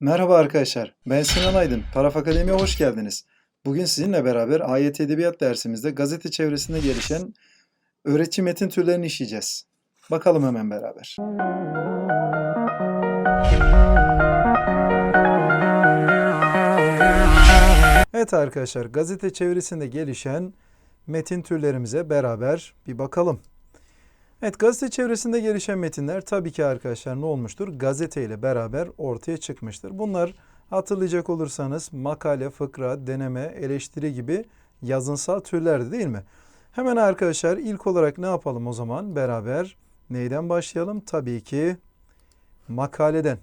Merhaba arkadaşlar, ben Sinan Aydın. Taraf Akademi'ye hoş geldiniz. Bugün sizinle beraber AYT Edebiyat dersimizde gazete çevresinde gelişen öğretici metin türlerini işleyeceğiz. Bakalım hemen beraber. Evet arkadaşlar, gazete çevresinde gelişen metin türlerimize beraber bir bakalım. Evet, gazete çevresinde gelişen metinler tabii ki arkadaşlar ne olmuştur? Gazete ile beraber ortaya çıkmıştır. Bunlar hatırlayacak olursanız makale, fıkra, deneme, eleştiri gibi yazınsal türlerdi değil mi? Hemen arkadaşlar ilk olarak ne yapalım o zaman? Beraber neyden başlayalım? Tabii ki makaleden.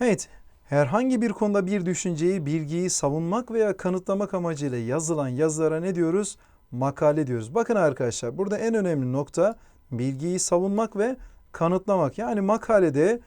Evet, herhangi bir konuda bir düşünceyi, bilgiyi savunmak veya kanıtlamak amacıyla yazılan yazılara ne diyoruz? Makale diyoruz. Bakın arkadaşlar burada en önemli nokta bilgiyi savunmak ve kanıtlamak. Yani makalede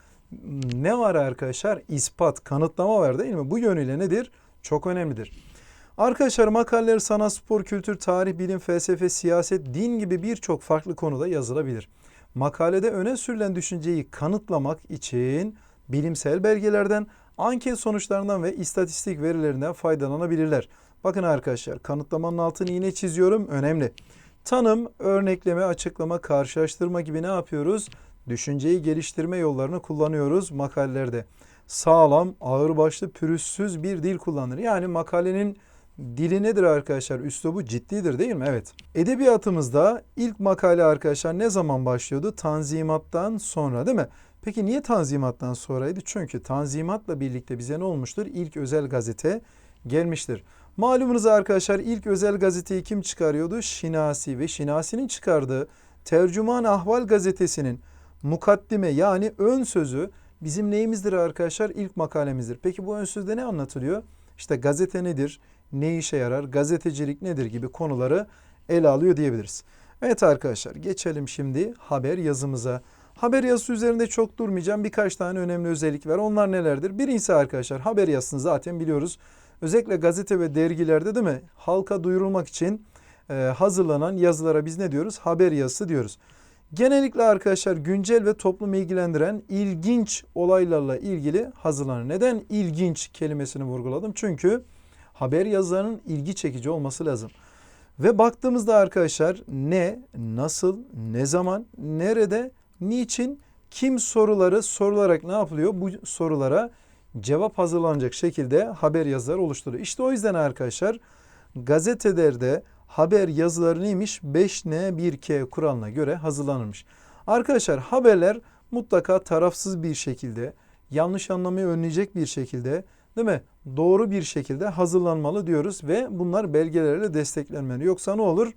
ne var arkadaşlar? İspat, kanıtlama var değil mi? Bu yönüyle nedir? Çok önemlidir. Arkadaşlar makaleler sanat, spor, kültür, tarih, bilim, felsefe, siyaset, din gibi birçok farklı konuda yazılabilir. Makalede öne sürülen düşünceyi kanıtlamak için bilimsel belgelerden, anket sonuçlarından ve istatistik verilerinden faydalanabilirler. Bakın arkadaşlar kanıtlamanın altını yine çiziyorum. Önemli. Tanım, örnekleme, açıklama, karşılaştırma gibi ne yapıyoruz? Düşünceyi geliştirme yollarını kullanıyoruz makalelerde. Sağlam, ağırbaşlı, pürüzsüz bir dil kullanılır. Yani makalenin dili nedir arkadaşlar? Üslubu ciddidir değil mi? Evet. Edebiyatımızda ilk makale arkadaşlar ne zaman başlıyordu? Tanzimattan sonra değil mi? Peki niye Tanzimat'tan sonraydı? Çünkü Tanzimat'la birlikte bize ne olmuştur? İlk özel gazete gelmiştir. Malumunuz arkadaşlar ilk özel gazeteyi kim çıkarıyordu? Şinasi ve Şinasi'nin çıkardığı Tercüman Ahval gazetesinin mukaddime yani ön sözü bizim neyimizdir arkadaşlar? İlk makalemizdir. Peki bu ön sözde ne anlatılıyor? İşte gazete nedir? Ne işe yarar? Gazetecilik nedir gibi konuları ele alıyor diyebiliriz. Evet arkadaşlar geçelim şimdi haber yazımıza. Haber yazısı üzerinde çok durmayacağım. Birkaç tane önemli özellik var. Onlar nelerdir? Birincisi arkadaşlar haber yazısını zaten biliyoruz. Özellikle gazete ve dergilerde değil mi? Halka duyurulmak için e, hazırlanan yazılara biz ne diyoruz? Haber yazısı diyoruz. Genellikle arkadaşlar güncel ve toplumu ilgilendiren ilginç olaylarla ilgili hazırlanır. Neden ilginç kelimesini vurguladım? Çünkü haber yazılarının ilgi çekici olması lazım. Ve baktığımızda arkadaşlar ne, nasıl, ne zaman, nerede, niçin, kim soruları sorularak ne yapılıyor? Bu sorulara cevap hazırlanacak şekilde haber yazıları oluşturuyor. İşte o yüzden arkadaşlar gazetelerde haber yazıları neymiş? 5N 1K kuralına göre hazırlanırmış. Arkadaşlar haberler mutlaka tarafsız bir şekilde, yanlış anlamayı önleyecek bir şekilde, değil mi? Doğru bir şekilde hazırlanmalı diyoruz ve bunlar belgelerle desteklenmeli. Yoksa ne olur?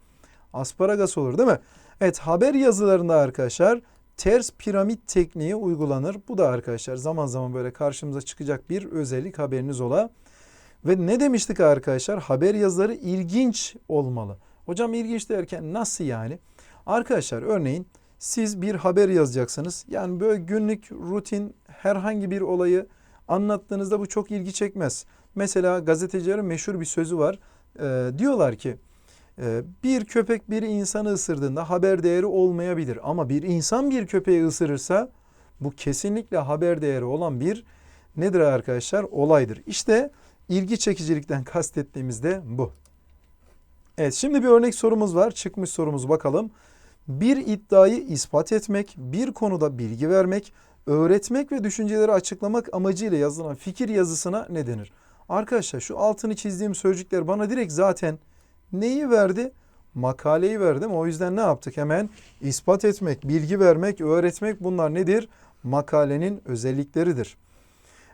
Asparagas olur değil mi? Evet haber yazılarında arkadaşlar ters piramit tekniği uygulanır. Bu da arkadaşlar zaman zaman böyle karşımıza çıkacak bir özellik haberiniz ola. Ve ne demiştik arkadaşlar? Haber yazıları ilginç olmalı. Hocam ilginç derken nasıl yani? Arkadaşlar örneğin siz bir haber yazacaksınız. Yani böyle günlük rutin herhangi bir olayı anlattığınızda bu çok ilgi çekmez. Mesela gazetecilerin meşhur bir sözü var. Ee, diyorlar ki bir köpek bir insanı ısırdığında haber değeri olmayabilir. Ama bir insan bir köpeği ısırırsa bu kesinlikle haber değeri olan bir nedir arkadaşlar? Olaydır. İşte ilgi çekicilikten kastettiğimiz de bu. Evet şimdi bir örnek sorumuz var. Çıkmış sorumuz bakalım. Bir iddiayı ispat etmek, bir konuda bilgi vermek, öğretmek ve düşünceleri açıklamak amacıyla yazılan fikir yazısına ne denir? Arkadaşlar şu altını çizdiğim sözcükler bana direkt zaten neyi verdi? Makaleyi verdim. O yüzden ne yaptık? Hemen ispat etmek, bilgi vermek, öğretmek bunlar nedir? Makalenin özellikleridir.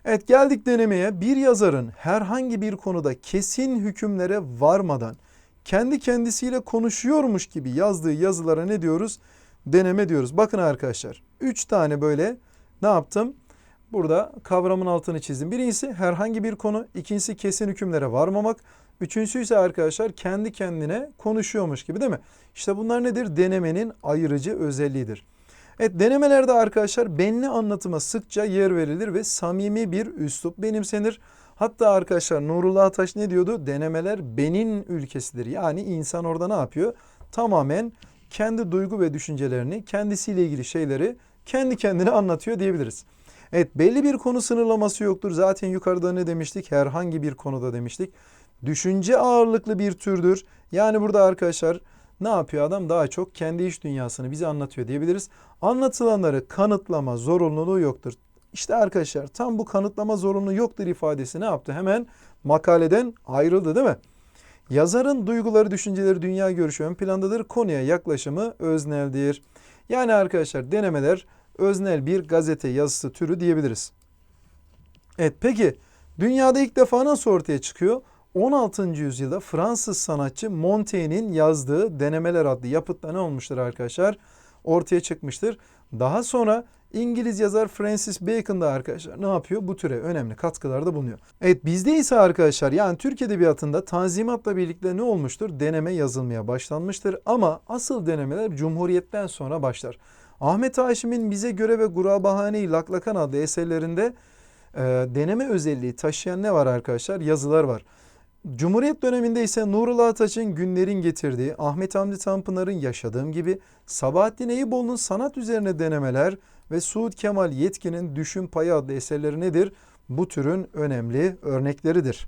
Evet geldik denemeye. Bir yazarın herhangi bir konuda kesin hükümlere varmadan kendi kendisiyle konuşuyormuş gibi yazdığı yazılara ne diyoruz? Deneme diyoruz. Bakın arkadaşlar. Üç tane böyle ne yaptım? Burada kavramın altını çizdim. Birincisi herhangi bir konu. ikincisi kesin hükümlere varmamak. Üçüncüsü ise arkadaşlar kendi kendine konuşuyormuş gibi değil mi? İşte bunlar nedir? Denemenin ayırıcı özelliğidir. Evet denemelerde arkadaşlar benli anlatıma sıkça yer verilir ve samimi bir üslup benimsenir. Hatta arkadaşlar Nurullah Ataş ne diyordu? Denemeler benin ülkesidir. Yani insan orada ne yapıyor? Tamamen kendi duygu ve düşüncelerini, kendisiyle ilgili şeyleri kendi kendine anlatıyor diyebiliriz. Evet belli bir konu sınırlaması yoktur. Zaten yukarıda ne demiştik? Herhangi bir konuda demiştik. Düşünce ağırlıklı bir türdür. Yani burada arkadaşlar ne yapıyor adam? Daha çok kendi iş dünyasını bize anlatıyor diyebiliriz. Anlatılanları kanıtlama zorunluluğu yoktur. İşte arkadaşlar tam bu kanıtlama zorunluluğu yoktur ifadesi ne yaptı? Hemen makaleden ayrıldı değil mi? Yazarın duyguları, düşünceleri, dünya görüşü ön plandadır. Konuya yaklaşımı özneldir. Yani arkadaşlar denemeler öznel bir gazete yazısı türü diyebiliriz. Evet peki dünyada ilk defa nasıl ortaya çıkıyor? 16. yüzyılda Fransız sanatçı Montaigne'in yazdığı Denemeler adlı yapıtla ne olmuştur arkadaşlar? Ortaya çıkmıştır. Daha sonra İngiliz yazar Francis Bacon da arkadaşlar ne yapıyor? Bu türe önemli katkılarda bulunuyor. Evet bizde ise arkadaşlar yani Türk Edebiyatı'nda Tanzimat'la birlikte ne olmuştur? Deneme yazılmaya başlanmıştır ama asıl denemeler Cumhuriyet'ten sonra başlar. Ahmet Haşim'in Bize Göre ve Gurabahane-i Laklakan adlı eserlerinde e, deneme özelliği taşıyan ne var arkadaşlar? Yazılar var. Cumhuriyet döneminde ise Nurullah Ataç'ın Günlerin getirdiği, Ahmet Hamdi Tanpınar'ın Yaşadığım gibi, Sabahattin Eyüboğlu'nun sanat üzerine denemeler ve Suud Kemal Yetkin'in Düşün Payı adlı eserleri nedir? Bu türün önemli örnekleridir.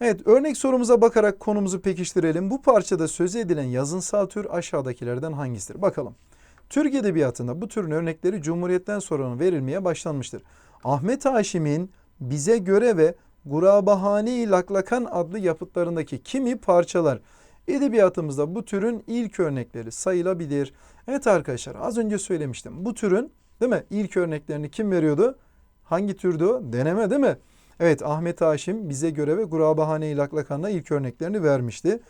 Evet örnek sorumuza bakarak konumuzu pekiştirelim. Bu parçada söz edilen yazınsal tür aşağıdakilerden hangisidir? Bakalım. Türk Edebiyatı'nda bu türün örnekleri Cumhuriyet'ten sonra verilmeye başlanmıştır. Ahmet Haşim'in Bize Göre ve Gurabahane-i Laklakan adlı yapıtlarındaki kimi parçalar edebiyatımızda bu türün ilk örnekleri sayılabilir. Evet arkadaşlar az önce söylemiştim. Bu türün değil mi ilk örneklerini kim veriyordu? Hangi türdü? Deneme değil mi? Evet Ahmet Haşim bize göre ve Gurabahane-i Laklakan'la ilk örneklerini vermişti.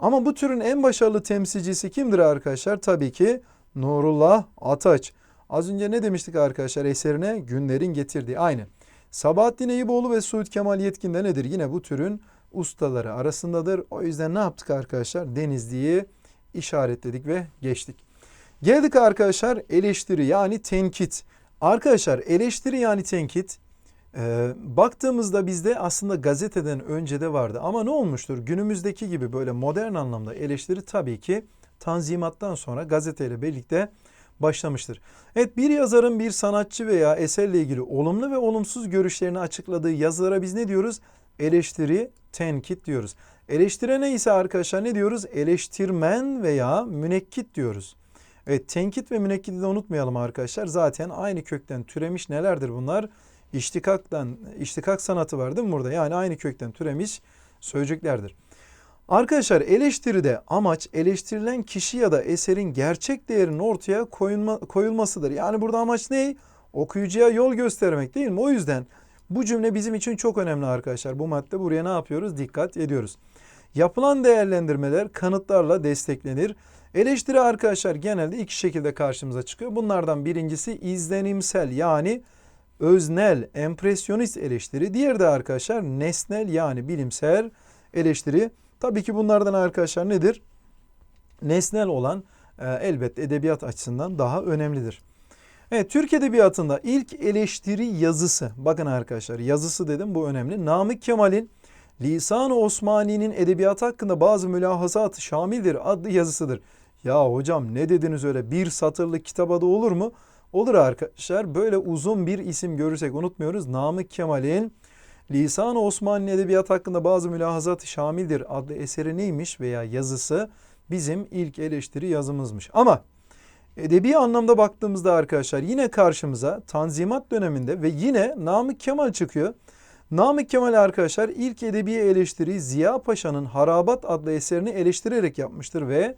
Ama bu türün en başarılı temsilcisi kimdir arkadaşlar? Tabii ki Nurullah Ataç. Az önce ne demiştik arkadaşlar eserine? Günlerin getirdiği. Aynı. Sabahattin Eyüboğlu ve Suud Kemal Yetkin de nedir? Yine bu türün ustaları arasındadır. O yüzden ne yaptık arkadaşlar? Denizli'yi işaretledik ve geçtik. Geldik arkadaşlar eleştiri yani tenkit. Arkadaşlar eleştiri yani tenkit e, baktığımızda bizde aslında gazeteden önce de vardı. Ama ne olmuştur? Günümüzdeki gibi böyle modern anlamda eleştiri tabii ki Tanzimat'tan sonra gazeteyle birlikte başlamıştır. Evet bir yazarın bir sanatçı veya eserle ilgili olumlu ve olumsuz görüşlerini açıkladığı yazılara biz ne diyoruz? Eleştiri, tenkit diyoruz. Eleştirene ise arkadaşlar ne diyoruz? Eleştirmen veya münekkit diyoruz. Evet tenkit ve münekkiti de unutmayalım arkadaşlar. Zaten aynı kökten türemiş nelerdir bunlar? İştikaktan, iştikak sanatı var değil mi burada? Yani aynı kökten türemiş sözcüklerdir. Arkadaşlar eleştiride amaç eleştirilen kişi ya da eserin gerçek değerinin ortaya koyulma, koyulmasıdır. Yani burada amaç ne? Okuyucuya yol göstermek değil mi? O yüzden bu cümle bizim için çok önemli arkadaşlar. Bu madde buraya ne yapıyoruz? Dikkat ediyoruz. Yapılan değerlendirmeler kanıtlarla desteklenir. Eleştiri arkadaşlar genelde iki şekilde karşımıza çıkıyor. Bunlardan birincisi izlenimsel yani öznel, empresyonist eleştiri. Diğeri de arkadaşlar nesnel yani bilimsel eleştiri. Tabii ki bunlardan arkadaşlar nedir? Nesnel olan e, elbette edebiyat açısından daha önemlidir. Evet Türk Edebiyatı'nda ilk eleştiri yazısı, bakın arkadaşlar yazısı dedim bu önemli. Namık Kemal'in Lisan-ı Osmani'nin edebiyat hakkında bazı mülahazat şamildir adlı yazısıdır. Ya hocam ne dediniz öyle bir satırlık kitaba da olur mu? Olur arkadaşlar böyle uzun bir isim görürsek unutmuyoruz. Namık Kemal'in Lisan-ı Osmanlı Edebiyat hakkında bazı mülahazat şamildir adlı eseri neymiş veya yazısı bizim ilk eleştiri yazımızmış. Ama edebi anlamda baktığımızda arkadaşlar yine karşımıza Tanzimat döneminde ve yine Namık Kemal çıkıyor. Namık Kemal arkadaşlar ilk edebi eleştiri Ziya Paşa'nın Harabat adlı eserini eleştirerek yapmıştır ve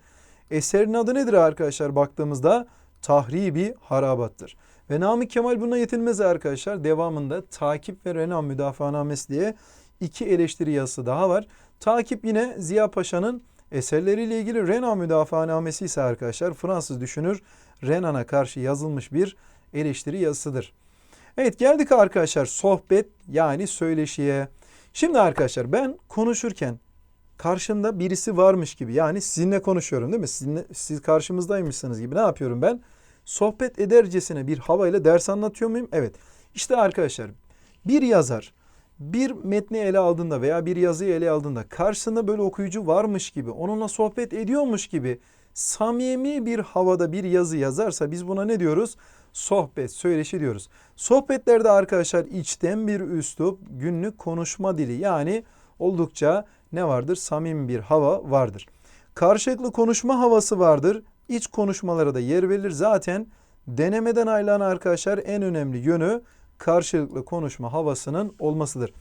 eserin adı nedir arkadaşlar baktığımızda Tahribi Harabat'tır. Ve Namık Kemal buna yetinmez arkadaşlar. Devamında Takip ve Renan Müdafaanamesi diye iki eleştiri yazısı daha var. Takip yine Ziya Paşa'nın eserleriyle ilgili Renan Müdafaanamesi ise arkadaşlar Fransız düşünür Renan'a karşı yazılmış bir eleştiri yazısıdır. Evet geldik arkadaşlar sohbet yani söyleşiye. Şimdi arkadaşlar ben konuşurken karşımda birisi varmış gibi yani sizinle konuşuyorum değil mi? Sizinle, siz karşımızdaymışsınız gibi ne yapıyorum ben? Sohbet edercesine bir havayla ders anlatıyor muyum? Evet. İşte arkadaşlar bir yazar bir metni ele aldığında veya bir yazıyı ele aldığında karşısında böyle okuyucu varmış gibi onunla sohbet ediyormuş gibi samimi bir havada bir yazı yazarsa biz buna ne diyoruz? sohbet, söyleşi diyoruz. Sohbetlerde arkadaşlar içten bir üslup, günlük konuşma dili yani oldukça ne vardır? Samimi bir hava vardır. Karşılıklı konuşma havası vardır. İç konuşmalara da yer verilir. Zaten denemeden ayrılan arkadaşlar en önemli yönü karşılıklı konuşma havasının olmasıdır.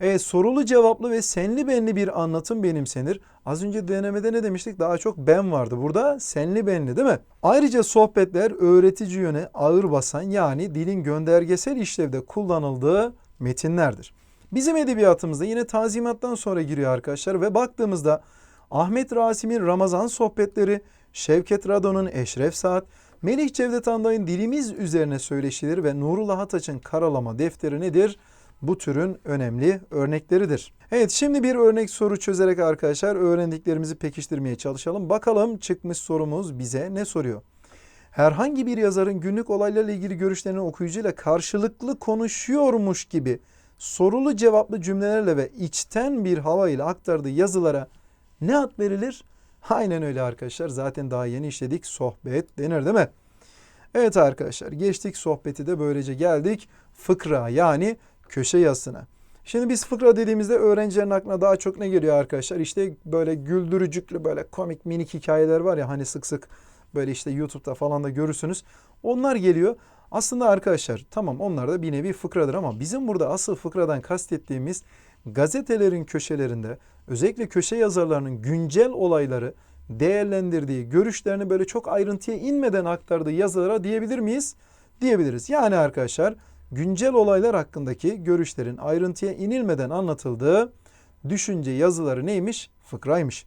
Evet sorulu cevaplı ve senli benli bir anlatım benimsenir. Az önce denemede ne demiştik? Daha çok ben vardı. Burada senli benli değil mi? Ayrıca sohbetler öğretici yöne ağır basan yani dilin göndergesel işlevde kullanıldığı metinlerdir. Bizim edebiyatımızda yine Tanzimat'tan sonra giriyor arkadaşlar ve baktığımızda Ahmet Rasim'in Ramazan sohbetleri, Şevket Radon'un Eşref Saat, Melih Cevdet Anday'ın Dilimiz Üzerine Söyleşileri ve Nurullah Ataç'ın Karalama Defteri nedir? Bu türün önemli örnekleridir. Evet şimdi bir örnek soru çözerek arkadaşlar öğrendiklerimizi pekiştirmeye çalışalım. Bakalım çıkmış sorumuz bize ne soruyor? Herhangi bir yazarın günlük olaylarla ilgili görüşlerini okuyucuyla karşılıklı konuşuyormuş gibi sorulu cevaplı cümlelerle ve içten bir hava ile aktardığı yazılara ne ad verilir? Aynen öyle arkadaşlar. Zaten daha yeni işledik. Sohbet denir değil mi? Evet arkadaşlar geçtik sohbeti de böylece geldik fıkra yani köşe yazısına. Şimdi biz fıkra dediğimizde öğrencilerin aklına daha çok ne geliyor arkadaşlar? İşte böyle güldürücüklü böyle komik minik hikayeler var ya hani sık sık böyle işte YouTube'da falan da görürsünüz. Onlar geliyor. Aslında arkadaşlar tamam onlar da bir nevi fıkradır ama bizim burada asıl fıkradan kastettiğimiz gazetelerin köşelerinde özellikle köşe yazarlarının güncel olayları değerlendirdiği, görüşlerini böyle çok ayrıntıya inmeden aktardığı yazılara diyebilir miyiz? Diyebiliriz. Yani arkadaşlar güncel olaylar hakkındaki görüşlerin ayrıntıya inilmeden anlatıldığı düşünce yazıları neymiş? Fıkraymış.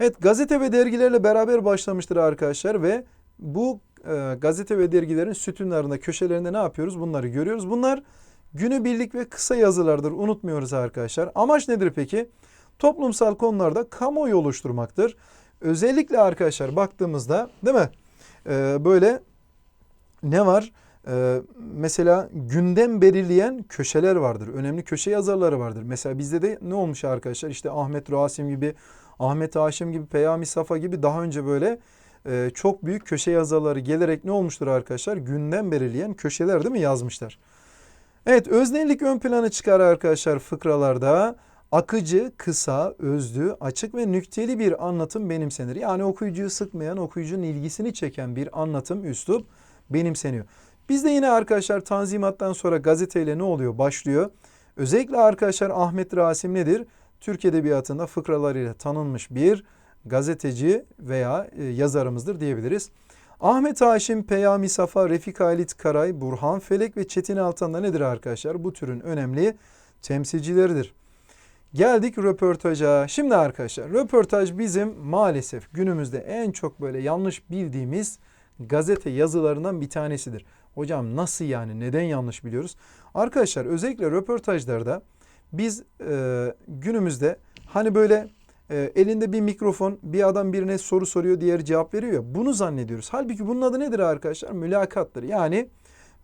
Evet gazete ve dergilerle beraber başlamıştır arkadaşlar ve bu e, gazete ve dergilerin sütunlarında köşelerinde ne yapıyoruz? Bunları görüyoruz. Bunlar günübirlik ve kısa yazılardır. Unutmuyoruz arkadaşlar. Amaç nedir peki? Toplumsal konularda kamuoyu oluşturmaktır. Özellikle arkadaşlar baktığımızda değil mi? Ee, böyle ne var? Ee, mesela gündem belirleyen köşeler vardır. Önemli köşe yazarları vardır. Mesela bizde de ne olmuş arkadaşlar? İşte Ahmet Rasim gibi, Ahmet Haşim gibi, Peyami Safa gibi daha önce böyle e, çok büyük köşe yazarları gelerek ne olmuştur arkadaşlar? Gündem belirleyen köşeler değil mi yazmışlar? Evet öznellik ön plana çıkar arkadaşlar fıkralarda. Akıcı, kısa, özlü, açık ve nükteli bir anlatım benimsenir. Yani okuyucuyu sıkmayan, okuyucunun ilgisini çeken bir anlatım, üslup benimseniyor. Bizde yine arkadaşlar Tanzimat'tan sonra gazeteyle ne oluyor? Başlıyor. Özellikle arkadaşlar Ahmet Rasim nedir? Türk Edebiyatı'nda fıkralarıyla tanınmış bir gazeteci veya e, yazarımızdır diyebiliriz. Ahmet Haşim, Peyami Safa, Refik Halit Karay, Burhan Felek ve Çetin Altan da nedir arkadaşlar? Bu türün önemli temsilcileridir. Geldik röportaja. Şimdi arkadaşlar röportaj bizim maalesef günümüzde en çok böyle yanlış bildiğimiz gazete yazılarından bir tanesidir. Hocam nasıl yani neden yanlış biliyoruz? Arkadaşlar özellikle röportajlarda biz e, günümüzde hani böyle e, elinde bir mikrofon bir adam birine soru soruyor diğeri cevap veriyor ya bunu zannediyoruz. Halbuki bunun adı nedir arkadaşlar? Mülakattır. Yani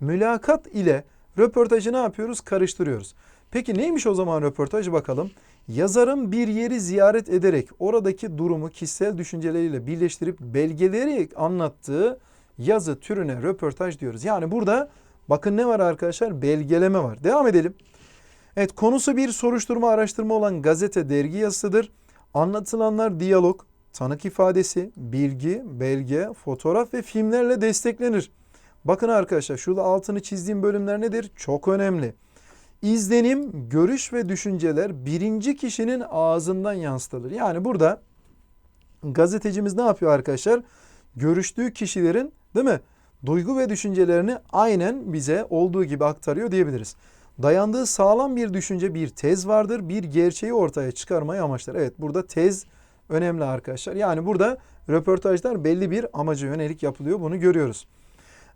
mülakat ile röportajı ne yapıyoruz? Karıştırıyoruz. Peki neymiş o zaman röportaj bakalım. Yazarın bir yeri ziyaret ederek oradaki durumu kişisel düşünceleriyle birleştirip belgeleri anlattığı yazı türüne röportaj diyoruz. Yani burada bakın ne var arkadaşlar? Belgeleme var. Devam edelim. Evet konusu bir soruşturma araştırma olan gazete dergi yazısıdır. Anlatılanlar diyalog, tanık ifadesi, bilgi, belge, fotoğraf ve filmlerle desteklenir. Bakın arkadaşlar şurada altını çizdiğim bölümler nedir? Çok önemli. İzlenim, görüş ve düşünceler birinci kişinin ağzından yansıtılır. Yani burada gazetecimiz ne yapıyor arkadaşlar? Görüştüğü kişilerin değil mi? Duygu ve düşüncelerini aynen bize olduğu gibi aktarıyor diyebiliriz. Dayandığı sağlam bir düşünce bir tez vardır. Bir gerçeği ortaya çıkarmayı amaçlar. Evet burada tez önemli arkadaşlar. Yani burada röportajlar belli bir amaca yönelik yapılıyor. Bunu görüyoruz.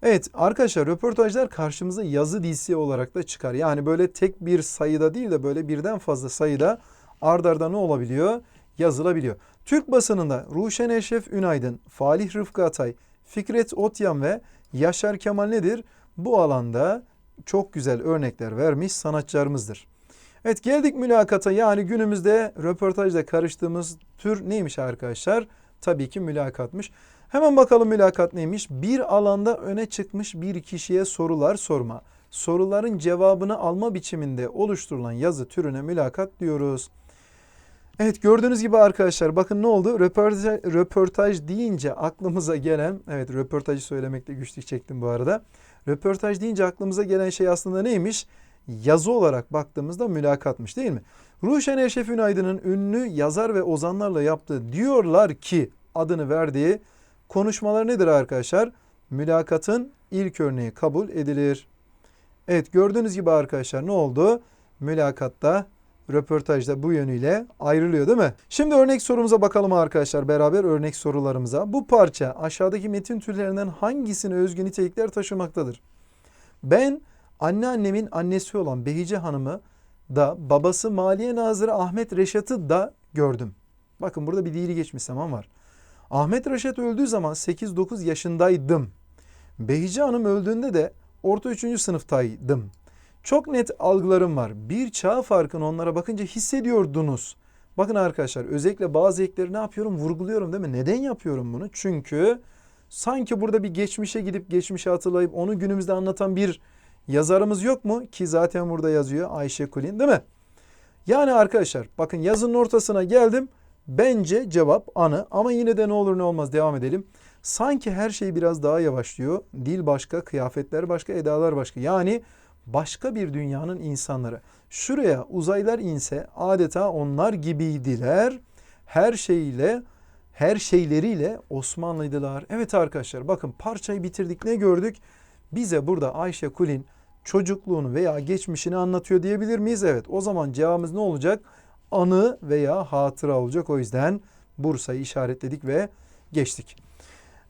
Evet arkadaşlar röportajlar karşımıza yazı dizisi olarak da çıkar. Yani böyle tek bir sayıda değil de böyle birden fazla sayıda ardarda ne olabiliyor? Yazılabiliyor. Türk basınında Ruşen Eşref Ünaydın, Falih Rıfkı Atay, Fikret Otyan ve Yaşar Kemal nedir? Bu alanda çok güzel örnekler vermiş sanatçılarımızdır. Evet geldik mülakata yani günümüzde röportajla karıştığımız tür neymiş arkadaşlar? Tabii ki mülakatmış. Hemen bakalım mülakat neymiş? Bir alanda öne çıkmış bir kişiye sorular sorma. Soruların cevabını alma biçiminde oluşturulan yazı türüne mülakat diyoruz. Evet gördüğünüz gibi arkadaşlar bakın ne oldu? Röportaj, röportaj deyince aklımıza gelen, evet röportajı söylemekte güçlük çektim bu arada. Röportaj deyince aklımıza gelen şey aslında neymiş? Yazı olarak baktığımızda mülakatmış değil mi? Ruşen Eşref Ünaydın'ın ünlü yazar ve ozanlarla yaptığı diyorlar ki adını verdiği konuşmalar nedir arkadaşlar? Mülakatın ilk örneği kabul edilir. Evet gördüğünüz gibi arkadaşlar ne oldu? Mülakatta röportajda bu yönüyle ayrılıyor değil mi? Şimdi örnek sorumuza bakalım arkadaşlar beraber örnek sorularımıza. Bu parça aşağıdaki metin türlerinden hangisine özgü nitelikler taşımaktadır? Ben anneannemin annesi olan Behice Hanım'ı da babası Maliye Nazırı Ahmet Reşat'ı da gördüm. Bakın burada bir dili geçmiş zaman var. Ahmet Reşat öldüğü zaman 8-9 yaşındaydım. Behice Hanım öldüğünde de orta 3. sınıftaydım. Çok net algılarım var. Bir çağ farkını onlara bakınca hissediyordunuz. Bakın arkadaşlar özellikle bazı ekleri ne yapıyorum? Vurguluyorum değil mi? Neden yapıyorum bunu? Çünkü sanki burada bir geçmişe gidip geçmişe hatırlayıp onu günümüzde anlatan bir yazarımız yok mu? Ki zaten burada yazıyor Ayşe Kulin değil mi? Yani arkadaşlar bakın yazının ortasına geldim. Bence cevap anı ama yine de ne olur ne olmaz devam edelim. Sanki her şey biraz daha yavaşlıyor. Dil başka, kıyafetler başka, edalar başka. Yani başka bir dünyanın insanları. Şuraya uzaylar inse adeta onlar gibiydiler. Her şeyle, her şeyleriyle Osmanlıydılar. Evet arkadaşlar bakın parçayı bitirdik ne gördük? Bize burada Ayşe Kulin çocukluğunu veya geçmişini anlatıyor diyebilir miyiz? Evet o zaman cevabımız ne olacak? Anı veya hatıra olacak. O yüzden Bursa'yı işaretledik ve geçtik.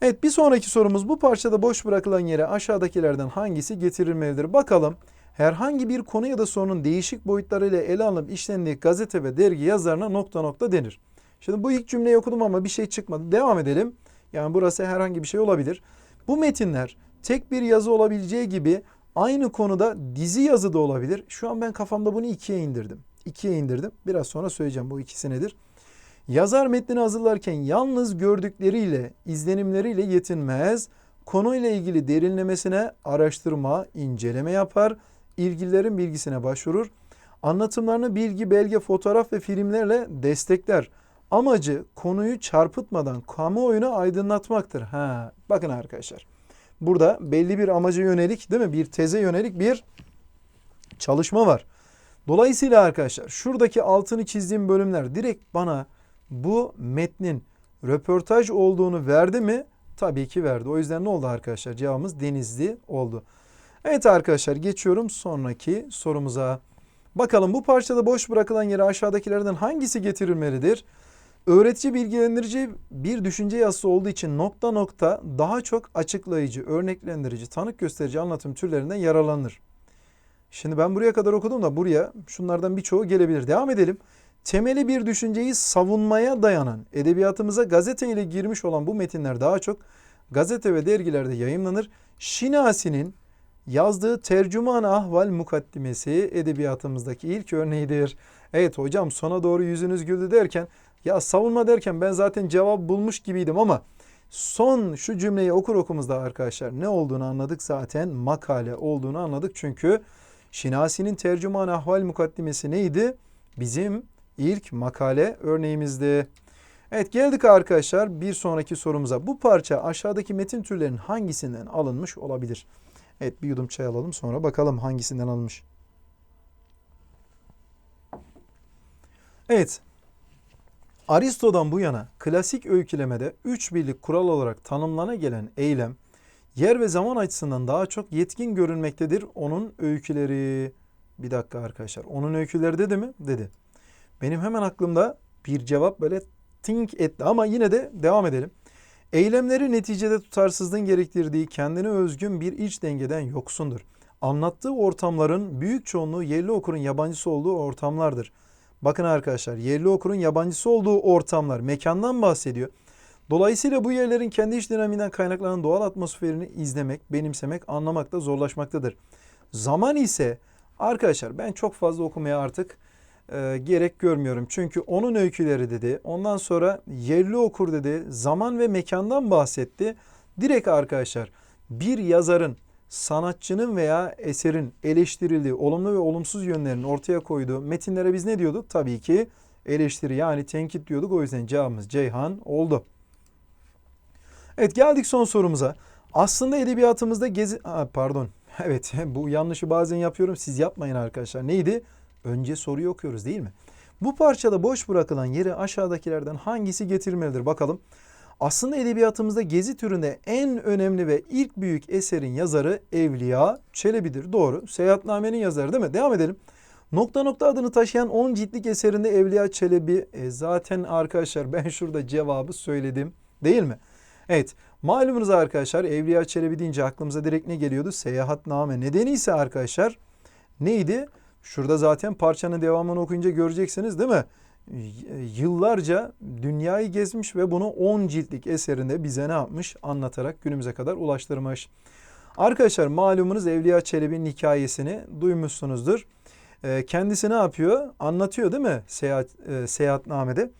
Evet bir sonraki sorumuz bu parçada boş bırakılan yere aşağıdakilerden hangisi getirilmelidir? Bakalım herhangi bir konu ya da sorunun değişik boyutlarıyla ele alınıp işlendiği gazete ve dergi yazarına nokta nokta denir. Şimdi bu ilk cümleyi okudum ama bir şey çıkmadı. Devam edelim. Yani burası herhangi bir şey olabilir. Bu metinler tek bir yazı olabileceği gibi aynı konuda dizi yazı da olabilir. Şu an ben kafamda bunu ikiye indirdim. İkiye indirdim. Biraz sonra söyleyeceğim bu ikisi nedir. Yazar metnini hazırlarken yalnız gördükleriyle, izlenimleriyle yetinmez. Konuyla ilgili derinlemesine araştırma, inceleme yapar. ilgililerin bilgisine başvurur. Anlatımlarını bilgi, belge, fotoğraf ve filmlerle destekler. Amacı konuyu çarpıtmadan kamuoyuna aydınlatmaktır. Ha, bakın arkadaşlar. Burada belli bir amaca yönelik değil mi? Bir teze yönelik bir çalışma var. Dolayısıyla arkadaşlar şuradaki altını çizdiğim bölümler direkt bana bu metnin röportaj olduğunu verdi mi? Tabii ki verdi. O yüzden ne oldu arkadaşlar? Cevabımız Denizli oldu. Evet arkadaşlar geçiyorum sonraki sorumuza. Bakalım bu parçada boş bırakılan yere aşağıdakilerden hangisi getirilmelidir? Öğretici bilgilendirici bir düşünce yazısı olduğu için nokta nokta daha çok açıklayıcı, örneklendirici, tanık gösterici anlatım türlerinden yararlanır. Şimdi ben buraya kadar okudum da buraya şunlardan birçoğu gelebilir. Devam edelim. Temeli bir düşünceyi savunmaya dayanan, edebiyatımıza gazete ile girmiş olan bu metinler daha çok gazete ve dergilerde yayımlanır. Şinasi'nin yazdığı Tercüman Ahval Mukaddimesi edebiyatımızdaki ilk örneğidir. Evet hocam sona doğru yüzünüz güldü derken ya savunma derken ben zaten cevap bulmuş gibiydim ama son şu cümleyi okur okumuzda arkadaşlar ne olduğunu anladık zaten makale olduğunu anladık. Çünkü Şinasi'nin Tercüman Ahval Mukaddimesi neydi? Bizim ilk makale örneğimizdi. Evet geldik arkadaşlar bir sonraki sorumuza. Bu parça aşağıdaki metin türlerinin hangisinden alınmış olabilir? Evet bir yudum çay alalım sonra bakalım hangisinden alınmış. Evet Aristo'dan bu yana klasik öykülemede üç birlik kural olarak tanımlana gelen eylem yer ve zaman açısından daha çok yetkin görünmektedir onun öyküleri. Bir dakika arkadaşlar onun öyküleri dedi mi? Dedi. Benim hemen aklımda bir cevap böyle think etti ama yine de devam edelim. Eylemleri neticede tutarsızlığın gerektirdiği kendine özgün bir iç dengeden yoksundur. Anlattığı ortamların büyük çoğunluğu yerli okurun yabancısı olduğu ortamlardır. Bakın arkadaşlar yerli okurun yabancısı olduğu ortamlar mekandan bahsediyor. Dolayısıyla bu yerlerin kendi iç dinamiğinden kaynaklanan doğal atmosferini izlemek, benimsemek, anlamakta zorlaşmaktadır. Zaman ise arkadaşlar ben çok fazla okumaya artık e, gerek görmüyorum. Çünkü onun öyküleri dedi. Ondan sonra yerli okur dedi. Zaman ve mekandan bahsetti. Direkt arkadaşlar bir yazarın sanatçının veya eserin eleştirildiği olumlu ve olumsuz yönlerinin ortaya koyduğu metinlere biz ne diyorduk? Tabii ki eleştiri yani tenkit diyorduk. O yüzden cevabımız Ceyhan oldu. Evet geldik son sorumuza. Aslında edebiyatımızda gezi... Ha, pardon. Evet bu yanlışı bazen yapıyorum. Siz yapmayın arkadaşlar. Neydi? Önce soruyu okuyoruz değil mi? Bu parçada boş bırakılan yere aşağıdakilerden hangisi getirilmelidir? Bakalım. Aslında edebiyatımızda gezi türünde en önemli ve ilk büyük eserin yazarı Evliya Çelebi'dir. Doğru. Seyahatname'nin yazarı değil mi? Devam edelim. Nokta nokta adını taşıyan 10 ciltlik eserinde Evliya Çelebi e, zaten arkadaşlar ben şurada cevabı söyledim değil mi? Evet malumunuz arkadaşlar Evliya Çelebi deyince aklımıza direkt ne geliyordu? Seyahatname. Nedeni ise arkadaşlar neydi? Şurada zaten parçanın devamını okuyunca göreceksiniz değil mi? Yıllarca dünyayı gezmiş ve bunu 10 ciltlik eserinde bize ne yapmış? Anlatarak günümüze kadar ulaştırmış. Arkadaşlar malumunuz Evliya Çelebi'nin hikayesini duymuşsunuzdur. Ee, Kendisi ne yapıyor? Anlatıyor değil mi seyahat, e, seyahatnamede?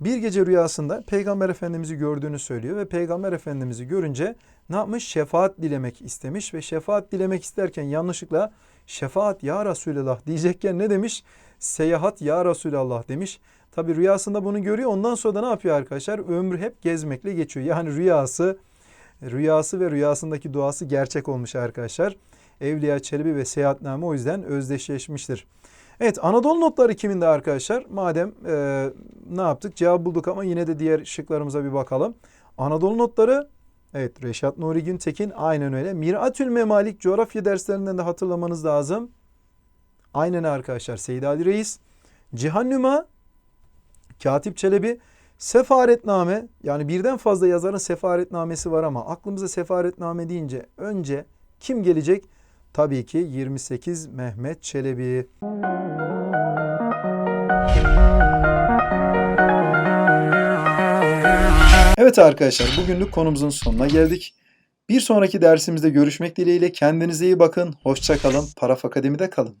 Bir gece rüyasında Peygamber Efendimiz'i gördüğünü söylüyor ve Peygamber Efendimiz'i görünce ne yapmış? Şefaat dilemek istemiş ve şefaat dilemek isterken yanlışlıkla şefaat ya Resulallah diyecekken ne demiş? Seyahat ya Resulallah demiş. Tabi rüyasında bunu görüyor. Ondan sonra da ne yapıyor arkadaşlar? Ömrü hep gezmekle geçiyor. Yani rüyası, rüyası ve rüyasındaki duası gerçek olmuş arkadaşlar. Evliya Çelebi ve Seyahatname o yüzden özdeşleşmiştir. Evet Anadolu notları kiminde arkadaşlar? Madem e, ne yaptık? Cevap bulduk ama yine de diğer şıklarımıza bir bakalım. Anadolu notları evet Reşat Nuri Güntekin aynen öyle. Miratül Memalik coğrafya derslerinden de hatırlamanız lazım. Aynen arkadaşlar Seyit Ali Reis. Cihan Nüma, Katip Çelebi, Sefaretname yani birden fazla yazarın sefaretnamesi var ama aklımıza sefaretname deyince önce kim gelecek? Tabii ki 28 Mehmet Çelebi. Evet arkadaşlar bugünlük konumuzun sonuna geldik. Bir sonraki dersimizde görüşmek dileğiyle kendinize iyi bakın. Hoşça kalın. Paraf Akademi'de kalın.